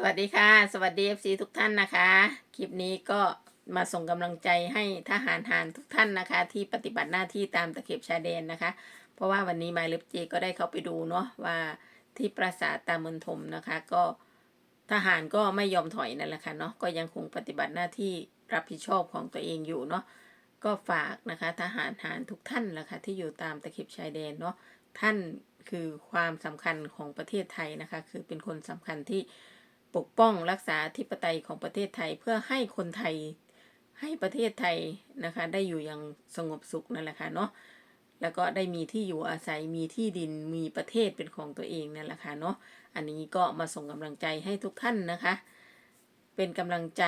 สวัสดีค่ะ สวัสดี FC ทุกท่านนะคะ คลิปนี้ก็มาส่งกำลังใจให้ทหารหารทุกท่านนะคะ ที่ปฏิบัติหน้าที่ตามตะเข็บชายแดนนะคะ เพราะว่าวันนี้มายเล็บเจก็ได้เข้าไปดูเนาะว่าที่ปราสาทตามนทมนะคะ ก็ทหารก็ไม่ยอมถอยนั่นแหละค่ะเนาะก็ยังคงปฏิบัติหน้าที่รับผิดชอบของตัวเองอยู่เนาะก็ฝากนะคะทหารหารทุกท่านแหละคะที่อยู่ตามตะเข็บชายแดนเนาะท่านคือความสำคัญของประเทศไทยนะคะ คือเป็นคนสำคัญที่ ปกป้องรักษาธิปไตยของประเทศไทยเพื่อให้คนไทยให้ประเทศไทยนะคะ ได้อยู่อย่างสงบสุขนั่นแหละค่ะเนาะแล้วก็ได้มีที่อยู่อาศัยมีที่ดินมีประเทศเป็นของตัวเองนั่นแหละค่ะเนาะอันนี้ก็มาส่งกำลังใจให้ทุกท่านนะคะ เป็นกำลังใจ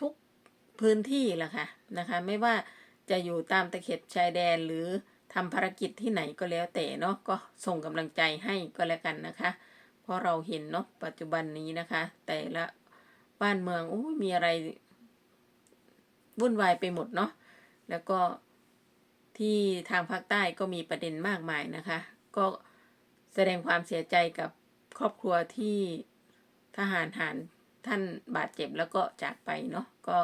ทุกพื้นที่แหละค่ะนะคะ ไม่ว่าจะอยู่ตามตะเข็บชายแดนหรือทำภารกิจที่ไหนก็แล้วแต่เนาะก็ส่งกำลังใจให้ก็แล้วกันนะคะ ราะเราเห็นเนาะปัจจุบันนี้นะคะ แต่ละบ้านเมืองโอ้มีอะไรวุ่นวายไปหมดเนาะแล้วก็ที่ทางภาคใต้ก็มีประเด็นมากมายนะคะ ก็แสดงความเสียใจกับครอบครัวที่ทหารหารท่านบาดเจ็บแล้วก็จากไปเนาะก็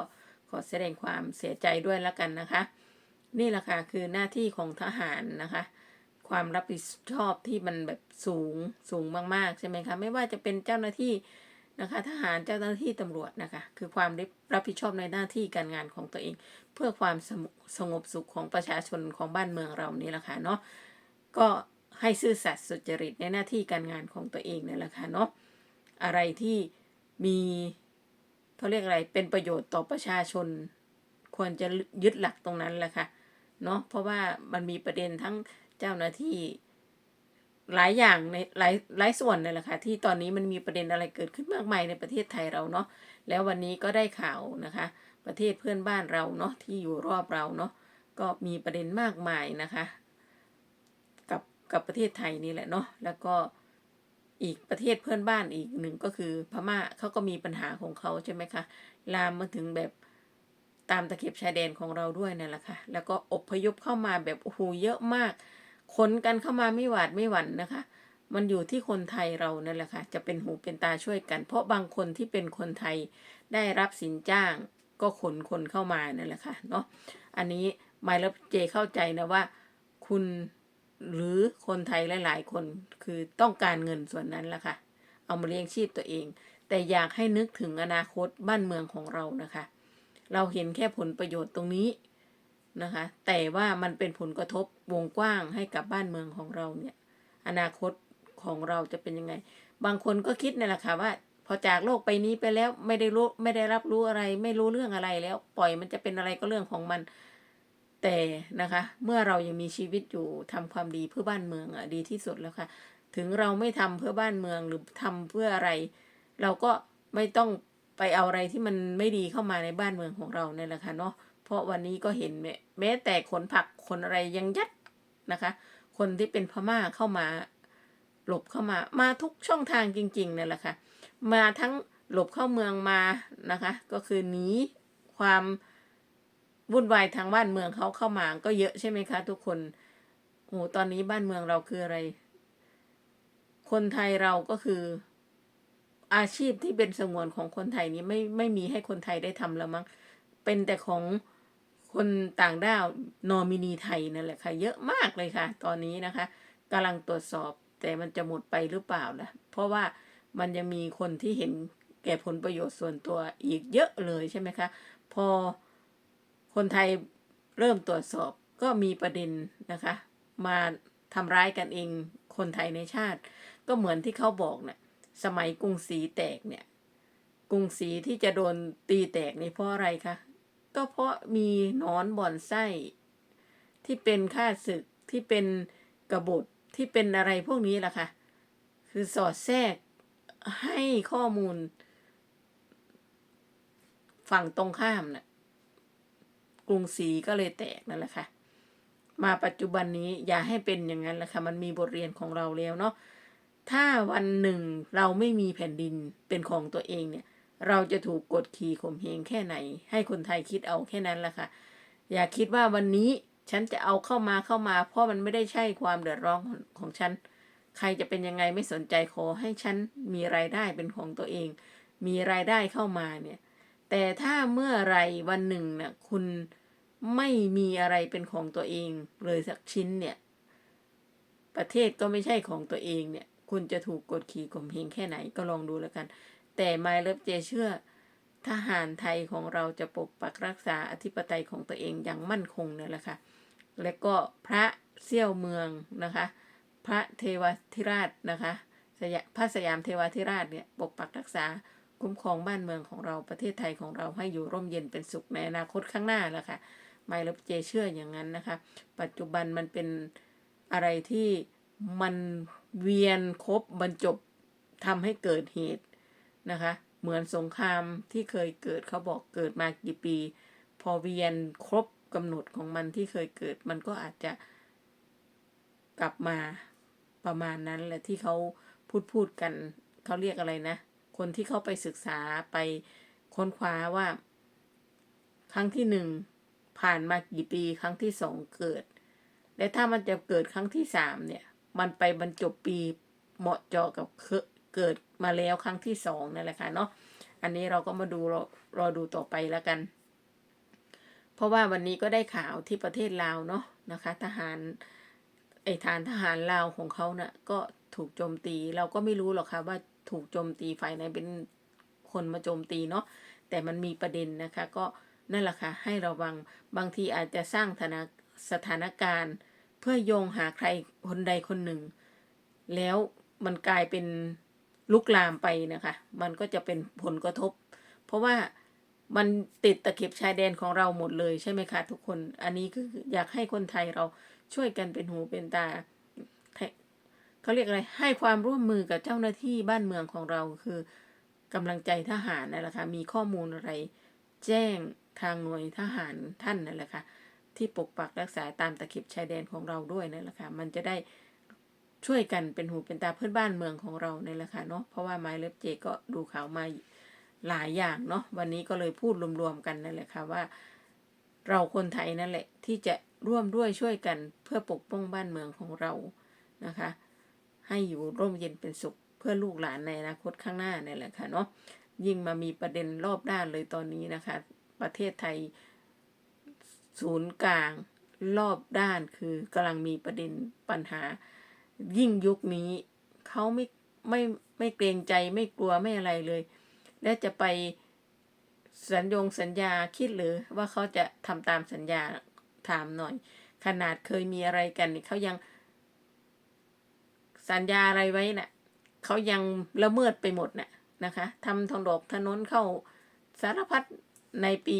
ขอแสดงความเสียใจด้วยแล้วกันนะคะ นี่แหละค่ะคือหน้าที่ของทหารนะคะ ความรับผิดชอบที่มันแบบสูงสูงมากๆใช่ไหมคะ ไม่ว่าจะเป็นเจ้าหน้าที่นะคะ ทหารเจ้าหน้าที่ตำรวจนะคะ คือความรับผิดชอบในหน้าที่การงานของตัวเอง เพื่อความสงบสุขของประชาชนของบ้านเมืองเรานี่แหละค่ะเนาะก็ให้ซื่อสัตย์สุจริตในหน้าที่การงานของตัวเองนี่แหละค่ะเนาะอะไรที่มีเขาเรียกอะไรเป็นประโยชน์ต่อประชาชน ควรจะยึดหลักตรงนั้นแหละค่ะเนาะเพราะว่ามันมีประเด็นทั้ง เจ้าหน้าที่หลายอย่างในหลายหลายส่วนเลยแหละค่ะที่ตอนนี้มันมีประเด็นอะไรเกิดขึ้นมากมายในประเทศไทยเราเนาะแล้ววันนี้ก็ได้ข่าวนะคะ ประเทศเพื่อนบ้านเราเนาะที่อยู่รอบเราเนาะก็มีประเด็นมากมายนะคะ กับกับประเทศไทยนี่แหละเนาะแล้วก็อีกประเทศเพื่อนบ้านอีกหนึ่งก็คือพม่าเขาก็มีปัญหาของเขาใช่ไหมคะลามมาถึงแบบตามตะเข็บชายแดนของเราด้วยนั่นแหละค่ะแล้วก็อพยพเข้ามาแบบโอ้โหเยอะมาก ขนกันเข้ามาไม่หวาดไม่หวั่นนะคะ มันอยู่ที่คนไทยเรานั่นแหละค่ะ จะเป็นหูเป็นตาช่วยกัน เพราะบางคนที่เป็นคนไทยได้รับสินจ้างก็ขนคนเข้ามานั่นแหละค่ะเนาะ อันนี้ไมล์และเจเข้าใจนะว่า คุณหรือคนไทยหลาย ๆ คนคือต้องการเงินส่วนนั้นแหละค่ะ เอามาเลี้ยงชีพตัวเอง แต่อยากให้นึกถึงอนาคตบ้านเมืองของเรานะคะ เราเห็นแค่ผลประโยชน์ตรงนี้ นะคะ แต่ว่ามันเป็นผลกระทบวงกว้างให้กับบ้านเมืองของเราเนี่ย อนาคตของเราจะเป็นยังไง บางคนก็คิดนี่แหละค่ะว่า พอจากโลกไปนี้ไปแล้วไม่ได้รู้ไม่ได้รับรู้อะไร ไม่รู้เรื่องอะไรแล้ว ปล่อยมันจะเป็นอะไรก็เรื่องของมัน แต่นะคะ เมื่อเรายังมีชีวิตอยู่ทำความดีเพื่อบ้านเมืองอะดีที่สุดแล้วค่ะ ถึงเราไม่ทำเพื่อบ้านเมืองหรือทำเพื่ออะไร เราก็ไม่ต้องไปเอาอะไรที่มันไม่ดีเข้ามาในบ้านเมืองของเราเนี่ยแหละค่ะเนาะ เพราะวันนี้ก็เห็นแม้แต่ขนผักขนอะไรยังยัดนะคะ คนที่เป็นพม่าเข้ามาหลบเข้ามา มาทุกช่องทางจริงๆนั่นแหละค่ะ มาทั้งหลบเข้าเมืองมานะคะ ก็คือหนีความวุ่นวายทางบ้านเมืองเขาเข้ามาก็เยอะใช่ไหมคะ ทุกคนโอ้ตอนนี้บ้านเมืองเราคืออะไร คนไทยเราก็คืออาชีพที่เป็นสงวนของคนไทยนี้ไม่ไม่มีให้คนไทยได้ทำแล้วมั้ง เป็นแต่ของ คนต่างด้าวนอมินีไทยนั่นแหละค่ะ เยอะมากเลยค่ะ ตอนนี้นะคะกำลังตรวจสอบแต่มันจะหมดไปหรือเปล่าล่ะเพราะว่ามันยังมีคนที่เห็นแก่ผลประโยชน์ส่วนตัวอีกเยอะเลยใช่ไหมคะ พอคนไทยเริ่มตรวจสอบก็มีประเด็นนะคะ มาทำร้ายกันเองคนไทยในชาติ ก็เหมือนที่เขาบอกเนะ่ยสมัยกรุงศรีแตกเนี่ยกรุงศรีที่จะโดนตีแตกนี่เพราะอะไรคะ ก็เพราะมีนอนบ่อนไส้ที่เป็นค่าศึกที่เป็นกบฏที่เป็นอะไรพวกนี้แหละค่ะ คือสอดแทรกให้ข้อมูล ฝั่งตรงข้ามนะ่ะกรุงศรีก็เลยแตกนั่นแหละค่ะ มาปัจจุบันนี้อย่าให้เป็นอย่างนั้นแหละค่ะ มันมีบทเรียนของเราแล้วเนาะถ้าวันหนึ่งเราไม่มีแผ่นดินเป็นของตัวเองเนี่ย เราจะถูกกดขี่ข่มเหงแค่ไหน ให้คนไทยคิดเอาแค่นั้นแหละค่ะ อย่าคิดว่าวันนี้ฉันจะเอาเข้ามาเข้ามา เพราะมันไม่ได้ใช่ความเดือดร้อนของฉัน ใครจะเป็นยังไงไม่สนใจขอให้ฉันมีรายได้เป็นของตัวเอง มีรายได้เข้ามาเนี่ย แต่ถ้าเมื่อไรวันหนึ่งน่ะคุณไม่มีอะไรเป็นของตัวเองเลยสักชิ้นเนี่ย ประเทศก็ไม่ใช่ของตัวเองเนี่ย คุณจะถูกกดขี่ข่มเหงแค่ไหนก็ลองดูแล้วกัน แต่ไมเลิฟเจเชื่อ ทหารไทยของเราจะปกปักรักษาอธิปไตยของตัวเองอย่างมั่นคงเนี่ยแหละค่ะ และก็พระเซี่ยวเมืองนะคะ พระเทวทิราชนะคะพระสยามเทวทิราชเนี่ยปกปักรักษาคุ้มครองบ้านเมืองของเราประเทศไทยของเราให้อยู่ร่มเย็นเป็นสุขในอนาคตข้างหน้าแหละค่ะไมเลิฟเจเชื่ออย่างนั้นนะคะ ปัจจุบันมันเป็นอะไรที่มันเวียนครบบรรจบทำให้เกิดเหตุ นะคะ เหมือนสงครามที่เคยเกิดเขาบอกเกิดมากี่ปี พอเวียนครบกำหนดของมันที่เคยเกิด มันก็อาจจะกลับมาประมาณนั้นแหละที่เขาพูดพูดกันเขาเรียกอะไรนะ คนที่เขาไปศึกษาไปค้นคว้าว่า ครั้งที่หนึ่งผ่านมากี่ปีครั้งที่สองเกิด และถ้ามันจะเกิดครั้งที่สามเนี่ย มันไปบรรจบปีเหมาะเจาะกับ เกิดมาแล้วครั้งที่สองนั่นแหละค่ะเนาะอันนี้เราก็มาดูรอรอดูต่อไปแล้วกัน เพราะว่าวันนี้ก็ได้ข่าวที่ประเทศลาวเนาะนะคะ ทหารไอฐานทหารลาวของเขาเนะ่ะก็ถูกโจมตีเราก็ไม่รู้หรอกค่ะว่าถูกโจมตีฝ่ายไหนเป็นคนมาโจมตีเนาะแต่มันมีประเด็นนะคะ ก็นั่นแหละค่ะให้ระวังบางทีอาจจะสร้างนสถานการณ์ เพื่อโยงหาใครคนใดคนหนึ่ง แล้วมันกลายเป็น ลุกลามไปนะคะ มันก็จะเป็นผลกระทบ เพราะว่ามันติดตะเข็บชายแดนของเราหมดเลยใช่ไหมคะทุกคน อันนี้คืออยากให้คนไทยเราช่วยกันเป็นหูเป็นตาเขาเรียกอะไร ให้ความร่วมมือกับเจ้าหน้าที่บ้านเมืองของเราคือกำลังใจทหารนั่นแหละค่ะ มีข้อมูลอะไร แจ้งทางหน่วยทหารท่านนั่นแหละค่ะที่ปกปักรักษาตามตะเข็บชายแดนของเราด้วยนั่นแหละค่ะ มันจะได้ ช่วยกันเป็นหูเป็นตาเพื่อนบ้านเมืองของเราในแหละค่ะเนาะเพราะว่าไม้เล็บเจก็ดูข่าวมาหลายอย่างเนาะวันนี้ก็เลยพูดรวมๆกันนั่นแหละค่ะว่า เราคนไทยนั่นแหละ ที่จะร่วมด้วยช่วยกันเพื่อปกป้องบ้านเมืองของเรานะคะ ให้อยู่ร่มเย็นเป็นสุข เพื่อลูกหลานในอนาคตข้างหน้านี่แหละค่ะเนาะยิ่งมามีประเด็นรอบด้านเลยตอนนี้นะคะ ประเทศไทย ศูนย์กลางรอบด้านคือกำลังมีประเด็นปัญหา ยิ่งยุคนี้เขาไม่ไม่ไม่เกรงใจไม่กลัวไม่อะไรเลย และจะไปสัญญงสัญญาคิดหรือว่าเขาจะทำตามสัญญาถามหน่อย ขนาดเคยมีอะไรกันเขายัง สัญญาอะไรไว้นะ่ะเขายังละเมิดไปหมดน่ะนะคะทำทองดอกถนนเข้าสารพัดในปี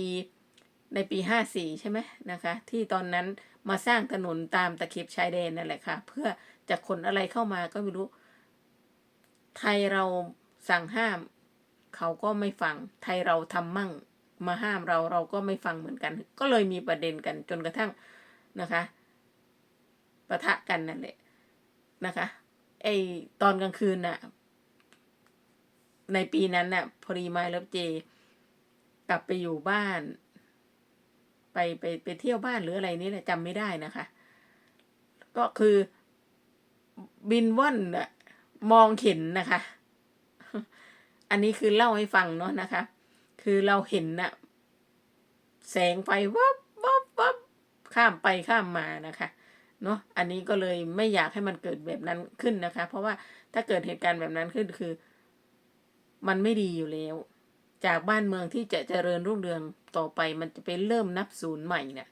ในปีห้าสี่ใช่ไหมนะคะ ที่ตอนนั้นมาสร้างถนนตามตะเข็บชายแดนนั่นแหละค่ะ เพื่อ จะขนอะไรเข้ามาก็ไม่รู้ ไทยเราสั่งห้าม เขาก็ไม่ฟัง ไทยเราทำมั่ง มาห้ามเราเราก็ไม่ฟังเหมือนกัน ก็เลยมีประเด็นกันจนกระทั่งนะคะปะทะกันนั่นแหละนะคะไอตอนกลางคืนน่ะ ในปีนั้นน่ะพอดีไมล์แล้วเจ กลับไปอยู่บ้าน ไปไปไปเที่ยวบ้านหรืออะไรนี่แหละจำไม่ได้นะคะ ก็คือ บินว่อนน่ะมองเห็นนะคะ อันนี้คือเล่าให้ฟังเนาะนะคะ คือเราเห็นน่ะแสงไฟวับวับวับข้ามไปข้ามมานะคะเนาะอันนี้ก็เลยไม่อยากให้มันเกิดแบบนั้นขึ้นนะคะ เพราะว่าถ้าเกิดเหตุการณ์แบบนั้นขึ้นคือ มันไม่ดีอยู่แล้ว จากบ้านเมืองที่จะเจริญรุ่งเรืองต่อไป มันจะเป็นเริ่มนับศูนย์ใหม่เนี่ย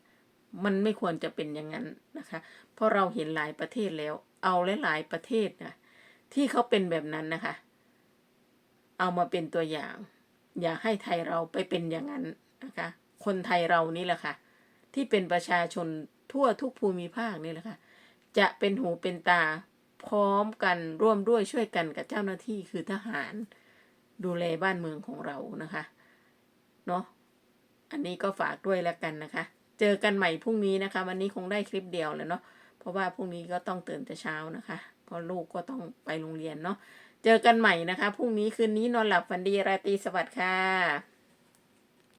มันไม่ควรจะเป็นอย่างนั้นนะคะ เพราะเราเห็นหลายประเทศแล้ว เอาหลาย ๆ ประเทศนะที่เขาเป็นแบบนั้นนะคะ เอามาเป็นตัวอย่าง อย่าให้ไทยเราไปเป็นอย่างนั้นนะคะ คนไทยเรานี่แหละค่ะ ที่เป็นประชาชนทั่วทุกภูมิภาคนี่แหละค่ะ จะเป็นหูเป็นตาพร้อมกันร่วมด้วยช่วยกันกับเจ้าหน้าที่คือทหารดูแลบ้านเมืองของเรานะคะเนาะอันนี้ก็ฝากด้วยแล้วกันนะคะ เจอกันใหม่พรุ่งนี้นะคะ วันนี้คงได้คลิปเดียวแล้วเนาะ เพราะว่าพรุ่งนี้ก็ต้องตื่นแต่เช้านะคะเพราะลูกก็ต้องไปโรงเรียนเนาะเจอกันใหม่นะคะพรุ่งนี้คืนนี้นอนหลับฝันดีราตรีสวัสดิ์ค่ะ